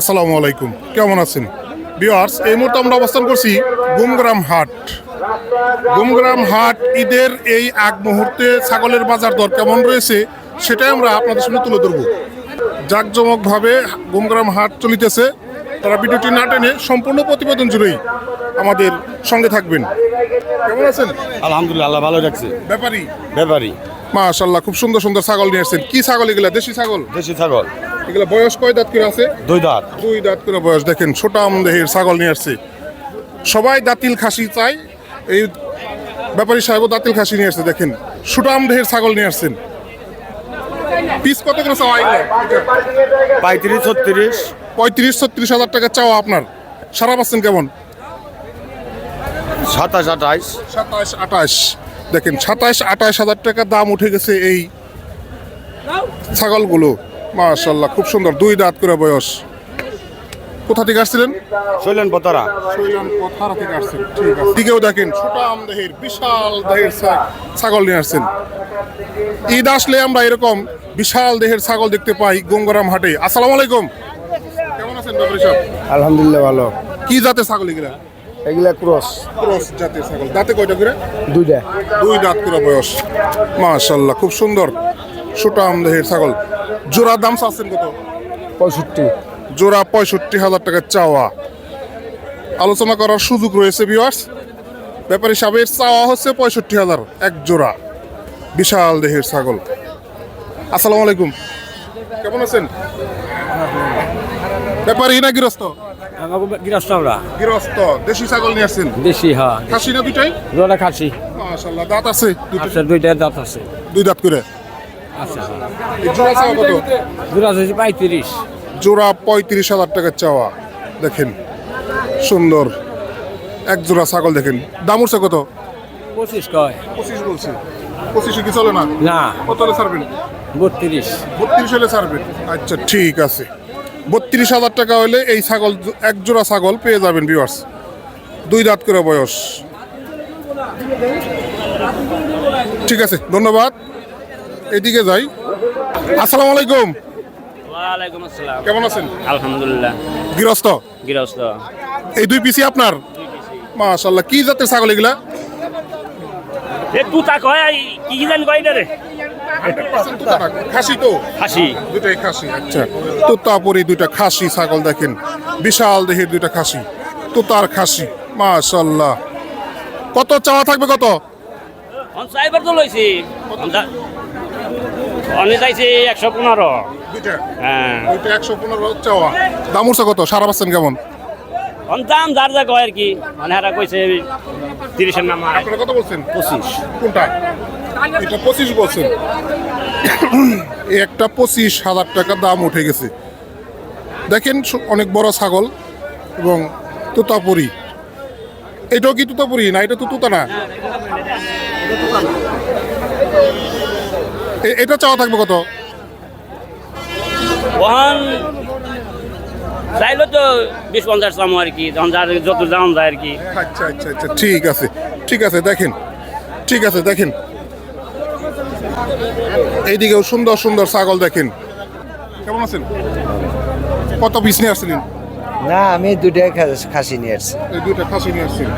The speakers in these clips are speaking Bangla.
আসসালামু আলাইকুম। কেমন আছেন? বিয়ার্স এই মুহূর্তে আমরা অবস্থান করছি গুমগ্রাম হাট। গুমগ্রাম হাট ঈদের এই আগ মুহূর্তে ছাগলের বাজার দর কেমন রয়েছে সেটাই আমরা আপনাদের সামনে তুলে ধরব। জাঁকজমকভাবে গুমগ্রাম হাট চলিতেছে। তারা ভিডিওটি না টেনে সম্পূর্ণ প্রতিবেদন জুড়েই আমাদের সঙ্গে থাকবেন। কেমন আছেন? আলহামদুলিল্লাহ আল্লাহ ভালো রাখছে। ব্যাপারী? ব্যাপারী। মাশাল্লাহ খুব সুন্দর সুন্দর ছাগল নিয়ে আসছেন। কি ছাগল এগুলা? দেশি ছাগল? দেশি ছাগল। এগুলা বয়স কয় দাঁত করে আছে? দুই দাঁত। দুই দাঁত করে বয়স। দেখেন ছোটাম দেহের ছাগল নিয়ে আসছে। সবাই দাঁতিল খাসি চাই। এই ব্যাপারী সাহেব দাঁতিল খাসি নিয়ে আসছে দেখেন। সুটাম দেহের ছাগল নিয়ে আসছেন। পিস কত করে চাওয়া? পঁয়ত্রিশ ছত্রিশ। পঁয়ত্রিশ ছত্রিশ হাজার টাকা চাওয়া আপনার। সারা পাচ্ছেন কেমন? সাতাশ আঠাইশ সাতাশ আঠাশ। দেখেন সাতাশ আঠাশ হাজার টাকা দাম উঠে গেছে এই ছাগলগুলো। মাশাল্লাহ খুব সুন্দর দুই দাঁত করে বয়স। কোথা থেকে আসছিলেন? শৈলেন পতারা। শৈলান পথারা থেকে আসছেন ঠিক আছে। দিকেও দেখেন ছোটাম দেহের বিশাল দেহের ছাগল নিয়ে আসছেন। ঈদ আসলে আমরা এরকম বিশাল দেহের ছাগল দেখতে পাই গঙ্গারাম হাটে। আসসালামু আলাইকুম। কেমন আছেন ব্যাপারী সাহেব? আলহামদুলিল্লাহ ভালো। কি জাতের ছাগল এগুলা? এগুলা ক্রস। ক্রস জাতের ছাগল। দাঁতে কয়টা করে? দুইটা। দুই দাঁত করে বয়স। মাশাল্লাহ খুব সুন্দর। সুটাম দেহের ছাগল। জোড়া দাম চাচ্ছেন কত? পঁয়ষট্টি। জোড়া পঁয়ষট্টি হাজার টাকা চাওয়া। আলোচনা করার সুযোগ রয়েছে ভিউয়ার্স ব্যাপারী সাহেবের চাওয়া হচ্ছে পঁয়ষট্টি হাজার এক জোড়া। বিশাল দেহের ছাগল। আসসালামু আলাইকুম। কেমন আছেন? ব্যাপারী না গৃহস্থ? গৃহস্থ আমরা। গৃহস্থ দেশি ছাগল নিয়ে আসছেন? দেশি হ্যাঁ খাসি না দুটাই দুটা খাসি। মাশাল্লাহ দাঁত আছে দুইটা দাঁত আছে। দুই দাঁত করে। আচ্ছা। জোড়া চাওয়া কত? পঁয়ত্রিশ। জোড়া পঁয়ত্রিশ হাজার টাকা চাওয়া। দেখেন সুন্দর। এক জোড়া ছাগল দেখেন। দাম উঠছে কত? পঁচিশ কয়? পঁচিশ বলছে। পঁচিশে কি চলে না? না। কত হলে ছাড়বেন? বত্রিশ। বত্রিশ হলে ছাড়বেন। আচ্ছা ঠিক আছে। বত্রিশ হাজার টাকা হলে এই ছাগল এক জোড়া ছাগল পেয়ে যাবেন ভিউয়ার্স দুই দাঁত করে বয়স। ঠিক আছে ধন্যবাদ। এদিকে যাই। আসসালামু আলাইকুম। ওয়ালাইকুম আসসালাম। কেমন আছেন? আলহামদুলিল্লাহ। গৃহস্থ? গৃহস্থ। এই দুই পিসি আপনার? মাশাল্লাহ কি জাতের ছাগল এগুলা? এ তুতা কয় কি জানি কয় রে? খাসি তো? দুটাই খাসি আচ্ছা। দুইটা খাসি ছাগল দেখেন। বিশাল দেহের দুইটা খাসি। তোতার খাসি মাশাল্লাহ কত চাওয়া থাকবে কত? অন তো লইছি। অনে যাইছে একশো পনেরো। হ্যাঁ। একশো পনেরো চাওয়া দাম উঠছে কত? সারা পাচ্ছেন কেমন? দাম যার যা কয় আর কি। মানে হারা কইছে তিরিশের নামা আপনারা কত বলছেন? পঁচিশ। কোনটা? এটা পঁচিশ বলছেন। এই একটা পঁচিশ হাজার টাকা দাম উঠে গেছে। দেখেন অনেক বড় ছাগল এবং তুতাপুরি। এটাও কি তুতাপুরি? না এটা তো তুতা না? এটা চাওয়া থাকবে কত? ওহান চাইলো তো বিশ পঞ্চাশ দাম আর কি যার যত দাম যায় আর কি। আচ্ছা আচ্ছা আচ্ছা ঠিক আছে ঠিক আছে দেখেন ঠিক আছে দেখেন। এইদিকেও সুন্দর সুন্দর ছাগল দেখেন। কেমন আছেন? কত পিস নিয়ে আসছিলেন? না আমি খা- খাসি নিয়ে আসছি। দুইটা খাসি নিয়ে আসছেন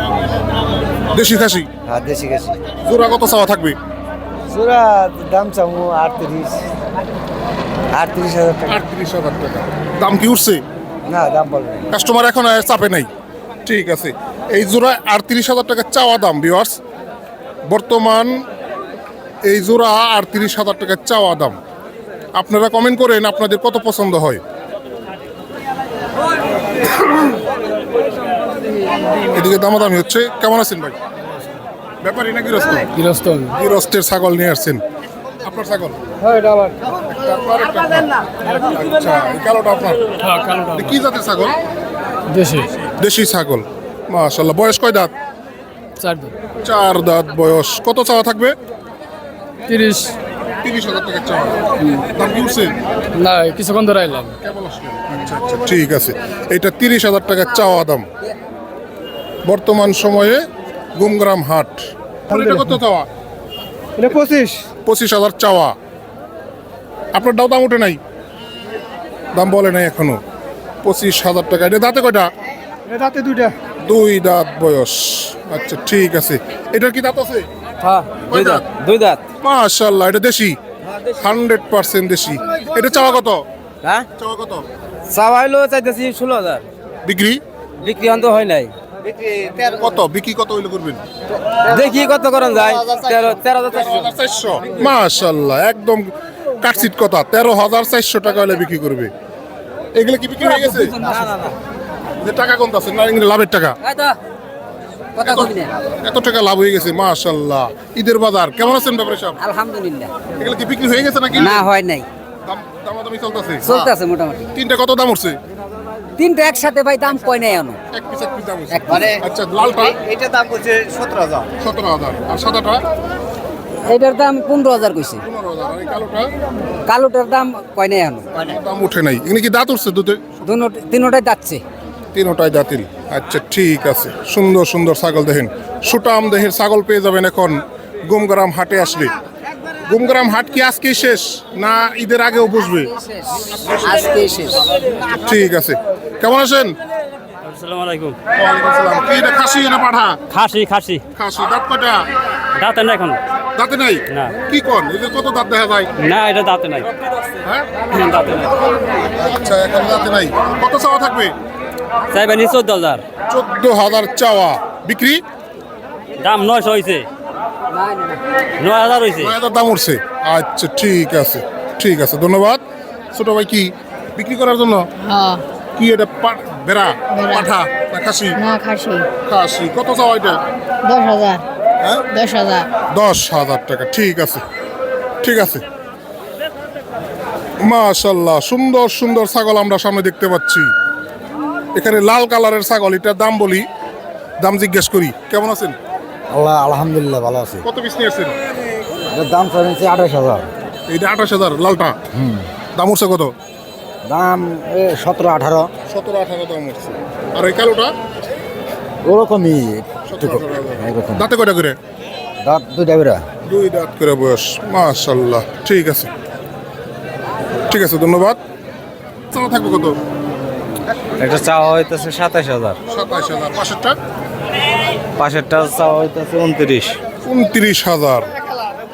দেশি খাসি? হ্যাঁ দেশি খাসি। জোড়া কত চাওয়া থাকবে? চূড়া দাম চামু আটত্রিশ আটত্রিশ হাজার টাকা। আটত্রিশ হাজার টাকা। দাম কি উঠছে? না দাম বলবে কাস্টমার এখন আর চাপে নাই। ঠিক আছে। এই জোড়া আটত্রিশ হাজার টাকা চাওয়া দাম বিওয়ার্স বর্তমান এই জোড়া আটত্রিশ হাজার টাকা চাওয়া দাম। আপনারা কমেন্ট করেন আপনাদের কত পছন্দ হয়। এদিকে দামাদামি হচ্ছে। কেমন আছেন ভাই? ব্যাপারই না গৃহস্থ গৃহস্থ গৃহস্থের ছাগল নিয়ে আসছেন। আপনার ছাগল? হ্যাঁ এটা আমার। আচ্ছা এই কালোটা আপনার? হ্যাঁ কালোটা কি জাতের ছাগল? দেশি। দেশি ছাগল। মাশাল্লাহ বয়স কয় দাঁত? চার দাঁত। বয়স। কত চাওয়া থাকবে? তিরিশ। তিরিশ হাজার টাকা চাওয়া। দাম কি উঠছে? না কিছুক্ষণ ধরে এলাম। আচ্ছা আচ্ছা ঠিক আছে। এটা তিরিশ হাজার টাকা চাওয়া দাম। বর্তমান সময়ে গুমগ্রাম হাট। এটা কত চাওয়া? এটা পঁচিশ। পঁচিশ হাজার চাওয়া। আপনার দাও দাম ওঠে নাই? দাম বলে নাই এখনও। পঁচিশ হাজার টাকা। এটা দাঁতে কয়টা? দাঁতে দুইটা। দুই দাঁত বয়স। আচ্ছা ঠিক আছে। এটার কি দাঁত আছে? হ্যাঁ দুই দাঁত দুই দাঁত। মাশাল্লাহ এটা দেশি? হান্ড্রেড পার্সেন্ট দেশি। এটা চাওয়া কত? হ্যাঁ? চাওয়া কত? চাওয়া হইল চাইতেছি ষোলো হাজার। বিক্রি? বিক্রি অন্ত হয় নাই। কত? বিক্রি কত হইলে করবেন? দেখি কত করেন যায়। তেরো তেরো হাজার চারশো। মাশাল্লাহ একদম কাটছিট কথা। তেরো হাজার চারশো টাকা হলে বিক্রি করবে। এগুলো কি বিক্রি হয়ে গেছে? না না না। যে টাকা কম আছে না লাভের টাকা? কথা এত টাকা লাভ হয়ে গেছে মাশাল্লাহ ঈদের বাজার কেমন আছেন ব্যাপারে সব? আলহামদুলিল্লাহ। এগুলো কি বিক্রি হয়ে গেছে নাকি? না হয় নাই। দাম দামাদামি চলতেছে? চলতেছে মোটামুটি। তিনটা কত দাম উঠছে? তিনটা একসাথে ভাই দাম কয় নাই এক মানে আচ্ছা লালটা এটা দাম সতেরো হাজার। সতেরো হাজার। আর সাদাটা? এটার দাম পনেরো হাজার কইছে। পনেরো হাজার। আর কালোটা? কালোটার দাম কয় নাই এনো দাম উঠে নাই। এগুলো কি দাঁত উঠছে দুধে? দুনো তিনোটাই যাচ্ছে তিনোটাই দাঁতিল। আচ্ছা ঠিক আছে। সুন্দর সুন্দর ছাগল দেখেন। সুটাম দেহের ছাগল পেয়ে যাবেন এখন। গুমগ্রাম হাটে আসলে গুমগ্রাম হাট কি আজকেই শেষ না ঈদের আগেও বসবে? আজকে শেষ। ঠিক আছে। কেমন আছেন? আসসালামু আলাইকুম। কি এটা খাসি না পাঠা? খাসি খাসি। খাসি। দাঁত কটা দাঁতে না এখন। দাঁতে নাই? না। কি কন? এদের কত দাঁত দেখা যায়? না এটা দাঁতে নাই। হ্যাঁ? দাঁতে নাই। আচ্ছা এখন দাঁতে নাই। কত চাওয়া থাকবে? চাইবেন চোদ্দ হাজার। চোদ্দ হাজার চাওয়া। বিক্রি? দাম নয়শো হয়েছে নয় হাজার হয়েছে নয় হাজার দাম উঠছে। আচ্ছা ঠিক আছে ঠিক আছে ধন্যবাদ। ছোট ভাই কি বিক্রি করার জন্য? হ্যাঁ। কি এটা পা- বেড়া। পাঠা? না খাসি? না খাসি। খাসি। কত চাওয়া এটা? দশ হাজার। হ্যাঁ? দশ হাজার। দশ হাজার টাকা ঠিক আছে ঠিক আছে। মাশাল্লাহ সুন্দর সুন্দর ছাগল আমরা সামনে দেখতে পাচ্ছি। এখানে লাল কালারের ছাগল এটার দাম বলি দাম জিজ্ঞেস করি। কেমন আছেন? আল্লাহ আলহামদুলিল্লাহ ভালো আছে। কত পিস নিয়েছেন এটার দাম চলেছে আঠাশ হাজার। এইটা আঠাশ হাজার লালটা? হুম। দাম উঠছে কত? দাম সতেরো আঠারো। সতেরো আঠারো দাম উঠছে। আর এই কালোটা? ওরকমই দাঁতে কয়টা করে? দাঁত দুইটা বেড়া দুই দাঁত করে বয়স মাশাল্লাহ ঠিক আছে। ঠিক আছে ধন্যবাদ। চাওয়া থাকবে কত? একটা চাওয়া হইতেছে সাতাশ হাজার। সাতাশ হাজার। পাঁচশোটা পাশেরটা চাওয়া হইতেছে উনত্রিশ। উনত্রিশ হাজার।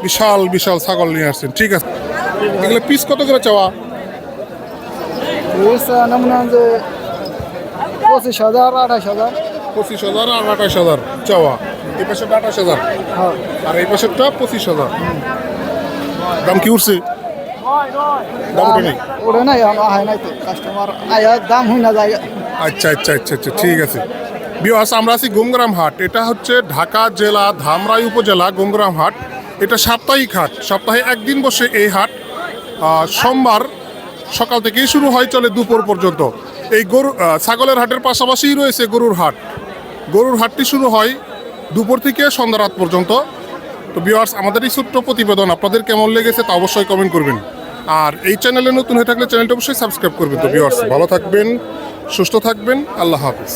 বিশাল বিশাল ছাগল নিয়ে আসছেন ঠিক আছে। এগুলো পিস কত করে চাওয়া? নমুনা যে পঁচিশ হাজার আঠাশ হাজার। পঁচিশ হাজার আর আঠাশ হাজার চাওয়া। এই পাশেরটা আঠাশ হাজার। আর এই পাশেরটা পঁচিশ হাজার। দাম কি উঠছে? দাম উঠে নেই? ওটা নাই হয় নাই তো। কাস্টমার আয়া দাম হই না যায়। আচ্ছা আচ্ছা আচ্ছা আচ্ছা ঠিক আছে। বিহাস আমরা আছি গুমগ্রাম হাট। এটা হচ্ছে ঢাকা জেলা ধামরাই উপজেলা গুমগ্রাম হাট। এটা সাপ্তাহিক হাট, সপ্তাহে একদিন বসে এই হাট। সোমবার সকাল থেকেই শুরু হয়, চলে দুপুর পর্যন্ত। এই গরু ছাগলের হাটের পাশাপাশিই রয়েছে গরুর হাট। গরুর হাটটি শুরু হয় দুপুর থেকে সন্ধ্যা রাত পর্যন্ত। তো বিওয়ার্স আমাদের এই ছোট্ট প্রতিবেদন আপনাদের কেমন লেগেছে তা অবশ্যই কমেন্ট করবেন। আর এই চ্যানেলে নতুন হয়ে থাকলে চ্যানেলটা অবশ্যই সাবস্ক্রাইব করবেন। তো বিয়ার্স ভালো থাকবেন, সুস্থ থাকবেন, আল্লাহ হাফিজ।